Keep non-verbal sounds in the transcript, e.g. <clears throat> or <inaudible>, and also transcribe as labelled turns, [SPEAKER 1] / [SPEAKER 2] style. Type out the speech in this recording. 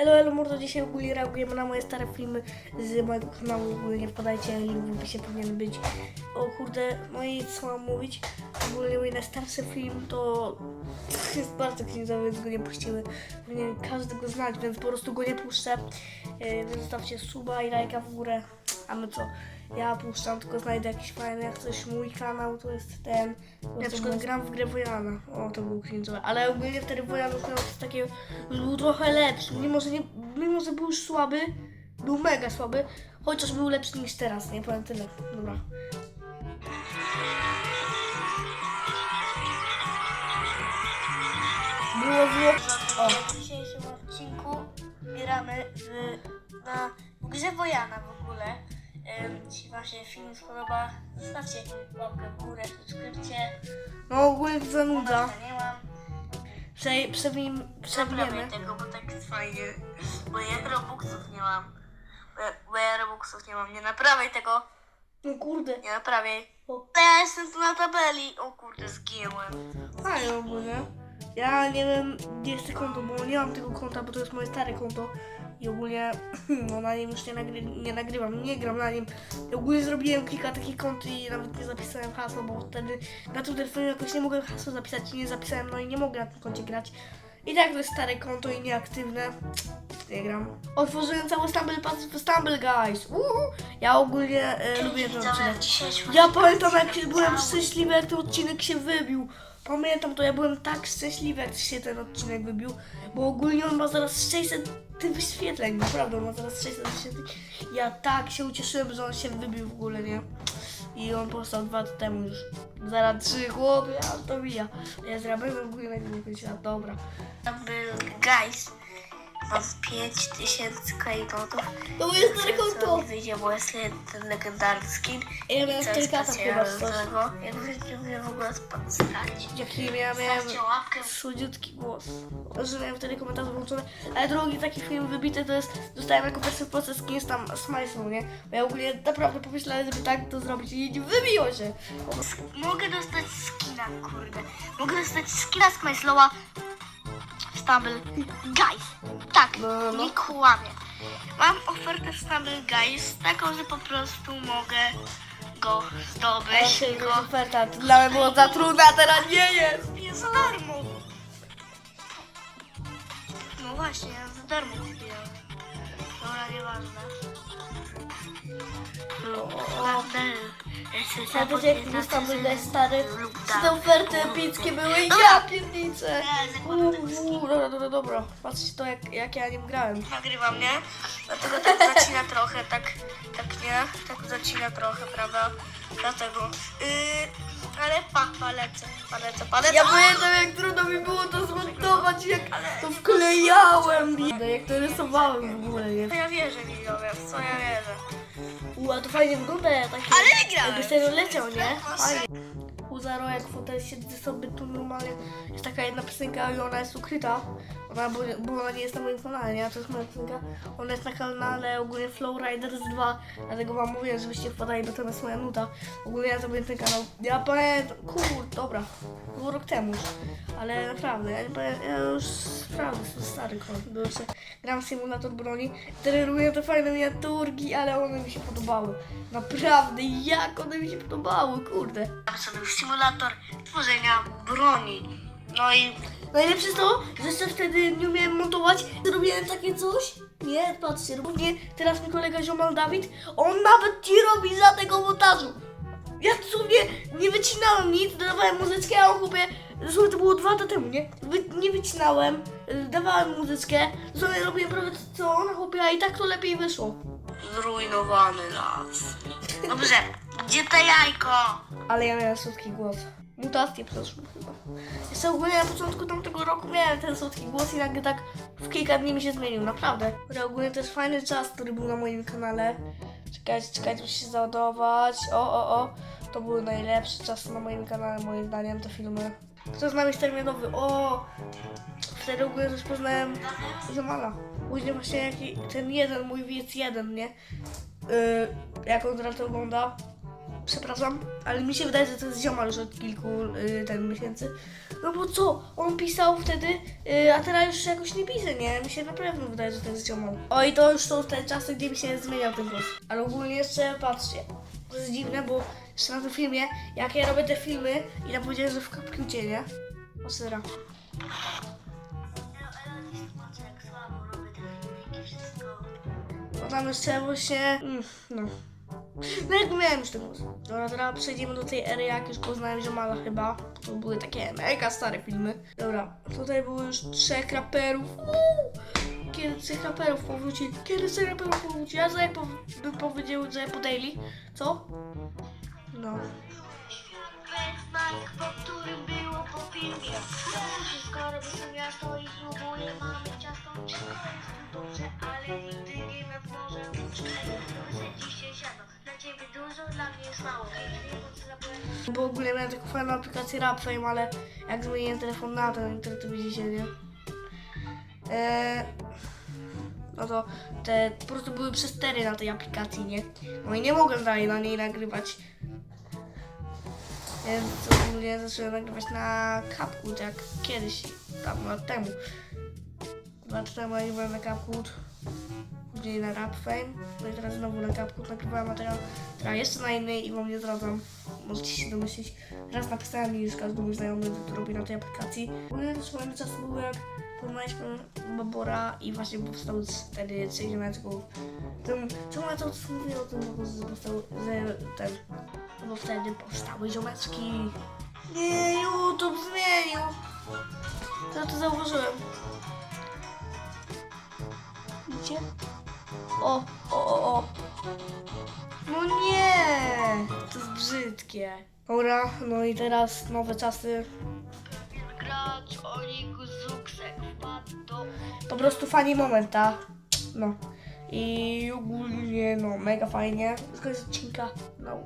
[SPEAKER 1] Elo, elo, mordo, dzisiaj ogólnie reagujemy na moje stare filmy z mojego kanału, ogólnie wpadajcie, link w opisie powinien być. O kurde, no i co mam mówić? Ogólnie mój najstarszy film to <laughs> jest bardzo księżowy, więc go nie puściły. Powinien każdy go znać, więc po prostu go nie puszczę. Więc zostawcie suba i lajka w górę. A my co? Ja puszczam, tylko znajdę jakiś fajny, jak coś mój kanał, to jest ten. Na przykład gram w grę Wojana. O, to był cringe'owy. Ale ogólnie wtedy Wojan już miał że był trochę lepszy. Mimo, że, nie, mimo, że był już słaby, był mega słaby, chociaż był lepszy niż teraz, nie powiem tyle. Dobra.
[SPEAKER 2] Się film spodoba, zostawcie łapkę w górę, subskrypcję.
[SPEAKER 1] No ogólnie zanudza.
[SPEAKER 2] Nie mam.
[SPEAKER 1] Prze, przewin, przewiniemy.
[SPEAKER 2] tego, bo tak jest fajnie. Bo ja Robuxów nie mam. Bo ja, bo ja Robuxów nie mam. Nie naprawiaj tego.
[SPEAKER 1] No kurde.
[SPEAKER 2] Nie naprawiaj.
[SPEAKER 1] O.
[SPEAKER 2] Ja jestem tu na tabeli. O kurde, zginąłem.
[SPEAKER 1] Fajnie ogólnie. Ja nie wiem, gdzie jest to konto, bo nie mam tego konta, bo to jest moje stare konto. I ogólnie <clears throat> no, na nim już nie, nagry nie nagrywam, nie gram na nim. I ogólnie zrobiłem kilka takich kont i nawet nie zapisałem hasła, bo wtedy na tym telefonie jakoś nie mogłem hasła zapisać i nie zapisałem, no i nie mogę na tym koncie grać. I tak to jest stare konto i nieaktywne. Nie gram. Otworzyłem cały Stumble Stumble Guys. Uhu. Ja ogólnie e, lubię ten odcinek. Ja pamiętam jak byłem szczęśliwy, jak ten odcinek się wybił. Pamiętam to, ja byłem tak szczęśliwy, jak się ten odcinek wybił, bo ogólnie on ma zaraz 600 wyświetleń, naprawdę, on ma zaraz 600 wyświetleń. Ja tak się ucieszyłem, że on się wybił w ogóle, nie? I on powstał dwa lata temu już. Zaraz trzy chłopy, ja to mija. Ja zrobię w ogóle na nim dobra.
[SPEAKER 2] Double Guys ma 5000 klejnotów.
[SPEAKER 1] To moje stare
[SPEAKER 2] Co
[SPEAKER 1] konto!
[SPEAKER 2] mi wyjdzie, bo jest ten legendarny skin.
[SPEAKER 1] Ja miałem
[SPEAKER 2] Co jest
[SPEAKER 1] 4 kata chyba z
[SPEAKER 2] tego. Jak wiecie, w ogóle stać.
[SPEAKER 1] Jaki ja miałem... Słodziutki głos. Że miałem wtedy komentarze włączone. Ale drugi taki film wybity to jest, dostałem jako pierwszy proces z tam Smajsą, nie? Bo ja ogólnie naprawdę pomyślałem, żeby tak to zrobić i nie wybiło się.
[SPEAKER 2] Mogę dostać skina, kurde. Mogę dostać skina z Majslowa w Stumble Guys. Tak,
[SPEAKER 1] No, no,
[SPEAKER 2] nie kłamię. Mam ofertę w Stumble Guys, taką, że po prostu mogę go
[SPEAKER 1] Ale
[SPEAKER 2] zdobyć.
[SPEAKER 1] się
[SPEAKER 2] Go
[SPEAKER 1] oferta, dla mnie było za trudne, a teraz nie jest.
[SPEAKER 2] Jest za darmo. No właśnie, ja za darmo kupiłem. Dobra, nieważne.
[SPEAKER 1] Ja też jak tam byłem stary, czy te oferty epickie były i ja pierniczę. Uuu, dobra, dobra, dobra. Patrzcie to jak, jak ja nim grałem.
[SPEAKER 2] Nagrywam, nie? Dlatego tak zacina trochę, tak, tak nie? Tak zacina trochę, prawda? Dlatego. Yy, ale pa, palecę, palecę, palecę.
[SPEAKER 1] Ja pamiętam jak trudno mi było to zmontować, jak to wklejałem, jak to rysowałem w ogóle, nie?
[SPEAKER 2] Co ja wierzę, widzowie, w co ja wierzę.
[SPEAKER 1] U, a to fajnie wygląda, taki...
[SPEAKER 2] Ale wygrałem.
[SPEAKER 1] Jakby sobie leciał, nie? Fajnie. U Zaro, jak fotel siedzę sobie tu normalnie, jest taka jedna piosenka i ona jest ukryta. Ona, bo, bo ona nie jest na moim kanale, nie? To jest moja piosenka. Ona jest na kanale ogólnie Flow Riders 2, dlatego wam mówię, żebyście wpadali, bo to jest moja nuta. Ogólnie ja zrobię ten kanał. Ja pamiętam, kur, dobra, to było rok temu już. Ale naprawdę, ja, nie ja już naprawdę jestem stary jeszcze gram symulator broni, trenuję te fajne miniaturki, ale one mi się podobały. Naprawdę, jak one mi się podobały, kurde.
[SPEAKER 2] Mam sobie symulator tworzenia broni. No i
[SPEAKER 1] Najlepsze jest to, że jeszcze wtedy nie umiałem montować, zrobiłem takie coś. Nie, patrzcie, równie teraz mi kolega ziomal Dawid, on nawet nie robi za tego montażu. Ja sobie nie wycinałem nic, dawałem muzyczkę, a on chłopie, słuchaj, to było dwa lata temu, nie? Wy, nie wycinałem, y, dawałem muzyczkę, sobie robiłem prawie to, co on, chłopie, a i tak to lepiej wyszło.
[SPEAKER 2] zrujnowany las. <laughs> Dobrze, gdzie to jajko?
[SPEAKER 1] Ale ja miałem słodki głos. Mutację przeszło chyba. Jeszcze ogólnie na początku tamtego roku miałem ten słodki głos i nagle tak w kilka dni mi się zmienił, naprawdę. Ale ogólnie jest fajny czas, który był na moim kanale. Czekajcie, czekajcie, muszę się załadować. O, o, o. To były najlepsze czasy na moim kanale, moim zdaniem, te filmy. Kto z nami jest terminowy? O! Wtedy ogólnie już poznałem Zamala. Później właśnie jaki, ten jeden, mój widz jeden, nie? Yy, jak on teraz ogląda, przepraszam, ale mi się wydaje, że to jest ziomal już od kilku y, ten miesięcy. No bo co? On pisał wtedy, y, a teraz już jakoś nie pisze, nie? Mi się naprawdę wydaje, że to jest ziomal. O i to już są te czasy, gdzie mi się zmieniał ten głos. Ale ogólnie jeszcze, patrzcie, to jest dziwne, bo jeszcze na tym filmie, jak ja robię te filmy i ja powiedziałem, że w kapkiucie, nie? O sera.
[SPEAKER 2] No
[SPEAKER 1] tam jeszcze właśnie, mm, no. No jak miałem już ten głos. Dobra, teraz przejdziemy do tej ery, jak już poznałem Ziomala chyba. To były takie mega stare filmy. Dobra, tutaj było już trzech raperów. Uuu! Kiedy trzech raperów powróci? Kiedy trzech raperów powróci? Ja za jak po, bym powiedział, że po daily. Co? No.
[SPEAKER 2] Mask, po którym było po filmie. Wszystko robi się miasto i próbuje mamy ciasto. Wszystko jest dobrze, ale nigdy nie nad morzem. Wysadzi się siano. Dużo, dla mnie jest mało.
[SPEAKER 1] Bo ogólnie miałem taką fajną aplikację RapFame, ale jak zmieniłem telefon na ten, to, to widzicie, nie? Eee, no to te po prostu były przestery na tej aplikacji, nie? No i nie mogłem dalej na niej nagrywać. Więc ogólnie zacząłem nagrywać na CapCut, jak kiedyś, tam lat temu. Dwa lata temu nagrywałem na CapCut, później na RapFame, no i teraz znowu na CapCut nagrywałem materiał, teraz jeszcze na innej i wam nie zdradzam. Możecie się domyślić. Raz napisałem i już każdy mój znajomy to robi na tej aplikacji. Ogólnie też moim czas był jak poznaliśmy Babora i właśnie powstał wtedy trzech ziomeczków. Tym, czemu ja to mówię o tym, bo powstał, że ten, no bo wtedy powstały ziomeczki. Nie, YouTube zmienił. To to zauważyłem. Widzicie? O, o, o, o. No nie! To jest brzydkie. Dobra, no i teraz nowe czasy.
[SPEAKER 2] Gracz Oliku Zuksek wpadł do...
[SPEAKER 1] Po prostu fajny moment, ta. No. I ogólnie, no, mega fajnie. Z odcinka. No.